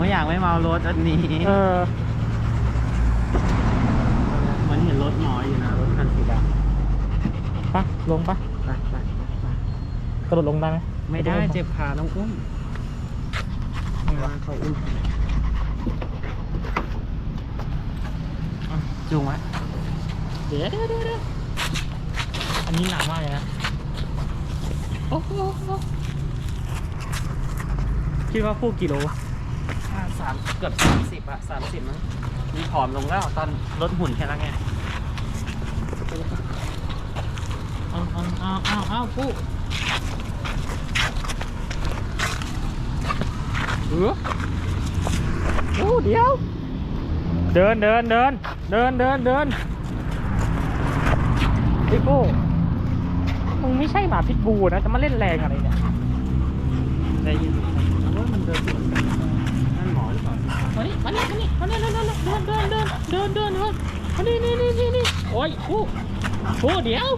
ไม่อยากไม่เมารถอันนี้ เออเหมันเห็นรถหมออยู่นะรถคันสีดำปะลงปะไปไปไปกระโดดลงได้ไหมไม่ได้เจ็บขาต้องอุ้มเขาอุ้มอะจูงไว้เดี๋ยวเดี๋ยวเดี๋ยวเดี๋ยวอันนี้หนักมากเลยนะโอ้โหคิดว่าพูดกี่โลอะ สามเกือบสามสิบอะสามสิบมั้งมีผอมลงแล้วตอนลดหุ่นแค่นั้นไงเอาเอาเอาเอาเอาพูดเออโอ้เดี๋ยว เดินเดินเดินเดินเดินเดินไอ้โก้มึงไม่ใช่หมาพิษบูนะ จะมาเล่นแรงอะไรเนี่ยได้ยิน ดินเดินเดินนี่นี่นี่นี่นี่โอ้ยโอ้โอ้เดี๋ยว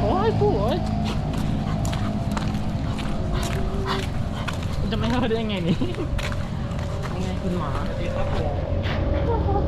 โอ้ยผู้โอ้ยจะไม่เข้าได้ยังไงนี่นี่ไงคุณหมอสวัสดีครับผม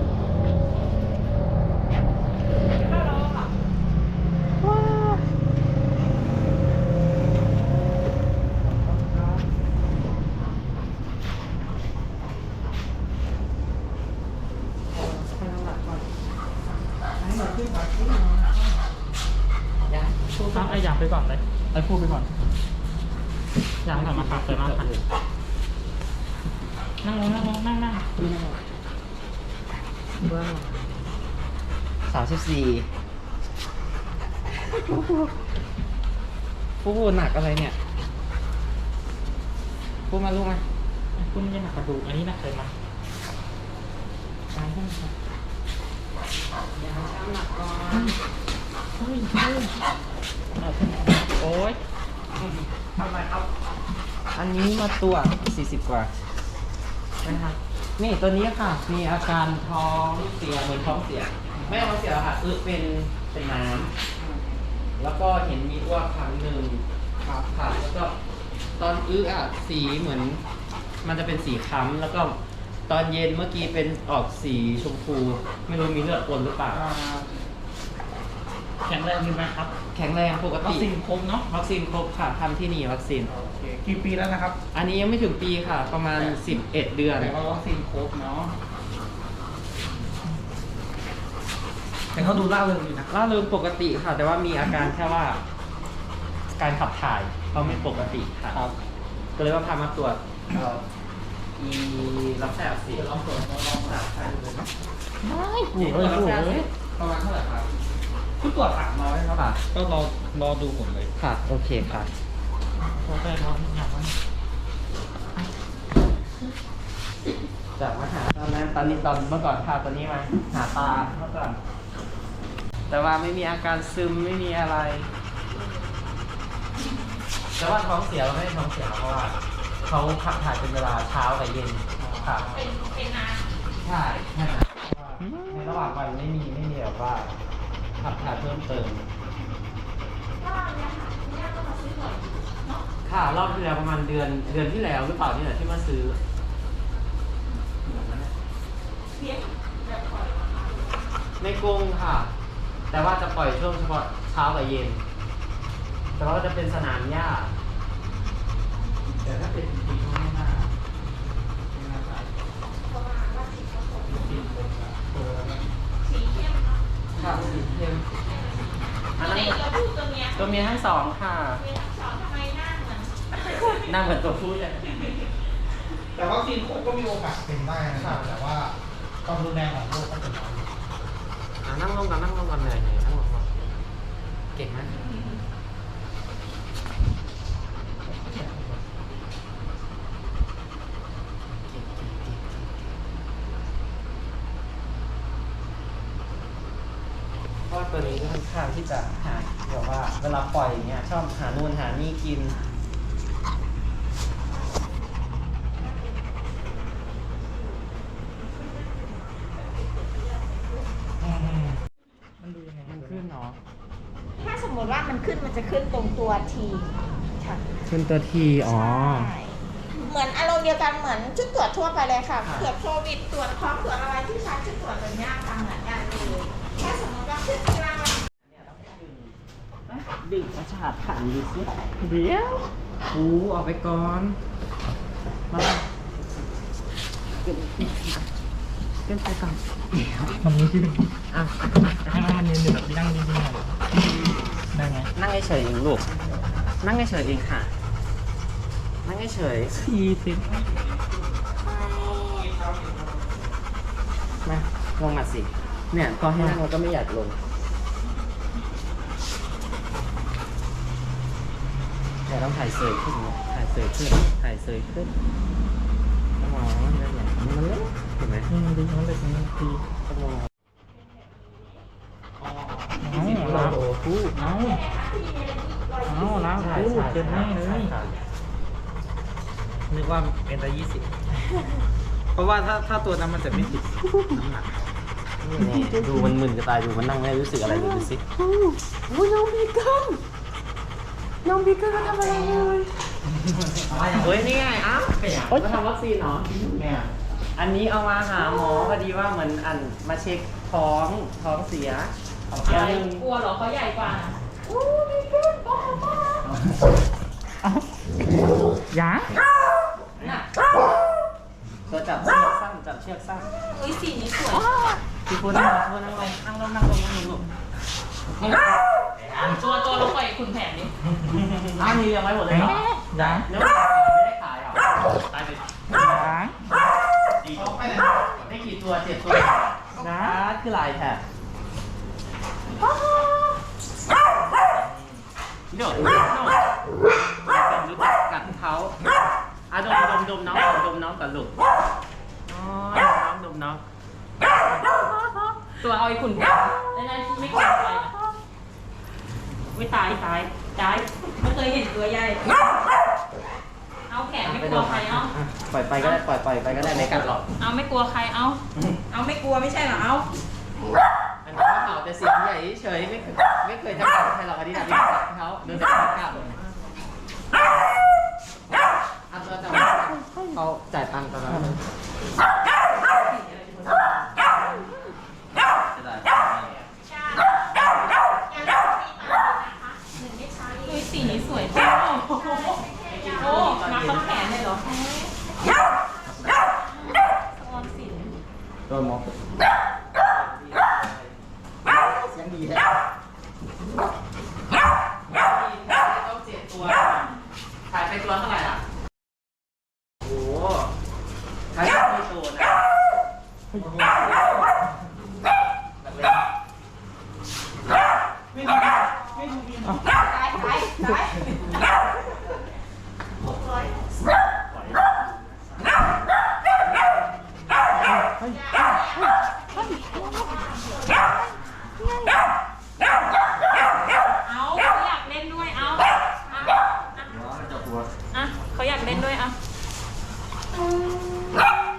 ครับไอ้อย่างไปก่อนเลยไอ้พูดไปก่อนอย่างก่อนมาขับไปมาขับนั่งลงนั่งลงนั่งนั่งสามสิบสี่ผู้หนักอะไรเนี่ยพูดมาลูกไหมคุณยังหนักกระดูกอันนี้หนักเลยมาตายขึ้นครับอย่าให้ช้ำหนักก่อนเฮ้ยเฮ้ยเอาขึ้นมา โอ้ยทำไมครับอันนี้มาตรวจสี่สิบกว่านะครับนี่ตัวนี้ค่ะ มีอาการท้องเสียเหมือนท้องเสีย ไม่ท้องเสียค่ะอึเป็นเป็นน้ำแล้วก็เห็นมีอ้วกครั้งหนึ่งครับค่ะแล้วก็ตอนอึอะสีเหมือน มันจะเป็นสีคล้ำแล้วก็ ตอนเย็นเมื่อกี้เป็นออกสีชมพู ไม่รู้มีเลือดปนหรือเปล่า อ่าแข็งแรงดีไหมครับแข็งแรงปกวัคติซีนครบเนาะวัคซีนครบค่ะทำที่นี่วัคซีน โอเคกี่ปีแล้วนะครับอันนี้ยังไม่ถึงปีค่ะ ประมาณ 11 เดือน แต่ว่าวัคซีนครบเนาะแต่เขาดูล่าเริงอยู่นะล่าเริงปกติค่ะ แต่ว่ามีอาการแค่ว่า การขับถ่ายเขาไม่ปกติค่ะครับก็เลยว่าพามาตรวจเอ่อ อีรับแสบสีเดี๋ยวลองตรวจลองลองตัดใครดูเลยนาะไม่ตรวจรับแสบสีประมาณเท่าไหร่ครับคุณตรวจสามร้อยครับ ก็รอรอดูผลเลย ค่ะ โอเคค่ะโอเครอหนักไหมจากมาหาตอนนั้นตอนนี้ตอนเมื่อก่อนพาตัวนี้มา หาตาเมื่อก่อน แต่ว่าไม่มีอาการซึมไม่มีอะไร แต่ว่าท้องเสียเราไม่ได้ท้องเสียเพราะว่า เขาขับถ่ายเป็นเวลาเช้ากับเย็นค่ะเป็นเป็นนานใช่แค่นั้นในระหว่างวันไม่มีไม่มีแบบว่าขับถ่ายเพิ่มเติมค่ะรอบที่แล้วประมาณเดือนเดือนที่แล้วหรือเปล่านี่แหละที่มาซื้อในกรงค่ะ แต่ว่าจะปล่อยช่วงเฉพาะเช้ากับเย็น แต่ว่าก็จะเป็นสนามหญ้า แต่ถ้าเป็นจริงๆไม่น่าไม่น่าตายสีครบอะเออแล้วค่ะสีเข้มอันนั้นตัวเมียทั้งสองค่ะนั่งเหมือนตัวผู้เลยแต่วัคซีนคก็มีโอกาสเป็นได้นะครับแต่ว่าความรุนแรงของโรคก็จะน้อยอะนั่งลงกันนั่งลงกันเลยนั่งลงก่อนเก่งไหมเก่งเก่งเก่งเก่งเพราะว่า ตัวนี้ก็ค่อนข้างที่จะหาแบบว่าเวลาปล่อยอย่างเงี้ยชอบหานู่นหานี่กินมันดูยังไงมันขึ้นเนาะถ้าสมมติว่ามันขึ้นมันจะขึ้นตรงตัวทีค่ะขึ้นตัวทีอ๋อ ใช่เหมือนอารมณ์เดียวกันเหมือนชุดตรวจทั่วไปเลยค่ะค่ะ ตรวจโควิดตรวจท้องตรวจอะไรที่ใช้ชุดตรวจแบบเนี้ยค่ะเหมือนกันเลย ดึงประชาขันดูสิเดี๋ยวกูออกไปก่อน มาเกินไปก่อนมันนี้ที่อะให้มันยืนอยู่แบบนั่งดีๆหน่อยได้ไหมนั่งเฉยๆเองลูก นั่งเฉยๆเองค่ะ นั่งเฉยสี่สิบๆมาลงมาสิ เนี่ยพอให้นั่งเราก็ไม่อยากลงแต่ต้องถ่ายเสยขึ้นเนี่ยถ่ายเสยขึ้น ถ่ายเสยขึ้นสมองนั่นแหละมันเล็กเห็นไหมนี่ดีมันเลยนี่ดีสมองเอาล้างกูเอาเอาล้างกูเจ็บแน่เลยนึกว่าเป็นแต่ยี่สิบเพราะว่าถ้าถ้าตัวนั้นมันจะไม่ติดน้ำหนักนี่ ดูมันมึนจะตายดูมันนั่งไม่รู้สึกอะไรเลยดูสิเฮ้ยนี่ไงอ้าวมาทำวัคซีนเหรอเนี่ยอันนี้เอามาหาหมอพอดีว่าเหมือนอันมาเช็คท้องท้องเสียอะไรกลัวเหรอเขาใหญ่กว่าน่ะยาน่ะตัวจับเชือกสั้นจับเชือกสั้นอุ้ยสีนี้สวย พี่พูนั่งลงนั่งลงนั่งลงนั่งลงนั่งลงตัวตัวเราปคุณแผนดิอ้าวมีเรียงไว้หมดเลยเหรอยาเนื้ไม่ได้ขายเหรอตายไปล้างได้กี่ตัวเจ็ดตัวนะคือลายแท้โดดโดดรู้จักกัดเขาอะดมดมดมน้องดมน้องก่อนลูกอ๋อน้องดมน้อง ตัวเอาไอ้คุณแผนนั่นๆไม่กลัวใครนะไม่ตายตายตายไม่เคยเห็นตัวใหญ่ เอาแขนไม่กลัวใครเอา ปล่อยไปก็ได้ปล่อยปล่อยไปก็ได้ไม่กัดหรอกเอาไม่กลัวใครเอา เอาไม่กลัวไม่ใช่เหรอเอา อันนี้เขาเห่าแต่เสียงใหญ่เฉยไม่เคยไม่เคยจะกัดใครหรอกอันนี้นะที่กัดเขาโดนแต่เขากัดอันตัวจับเขาจ่ายตังค์ตอนนั้นจะได้ อุ้ยสีนี้สวยจังโอ้โหโอ้มาเข้าแขนเลยเหรอออมสิน โดนมอกเสียงดีแท้ต้องเจ็ดตัวขายไปตัวเท่าไหร่ล่ะโอ้โหขายไปตัวนะไม่ดูไม่ดู ตายตายตาย เอาเขาอยากเล่นด้วยเอาอะอะเขาอยากเล่นด้วยอะ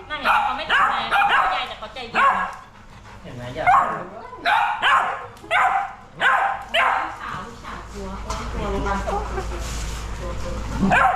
นั่นเห็นไหมเขาไม่ทำอะไรเขาใหญ่แต่เขาใจดีนเห็นไหมอยาก Ah!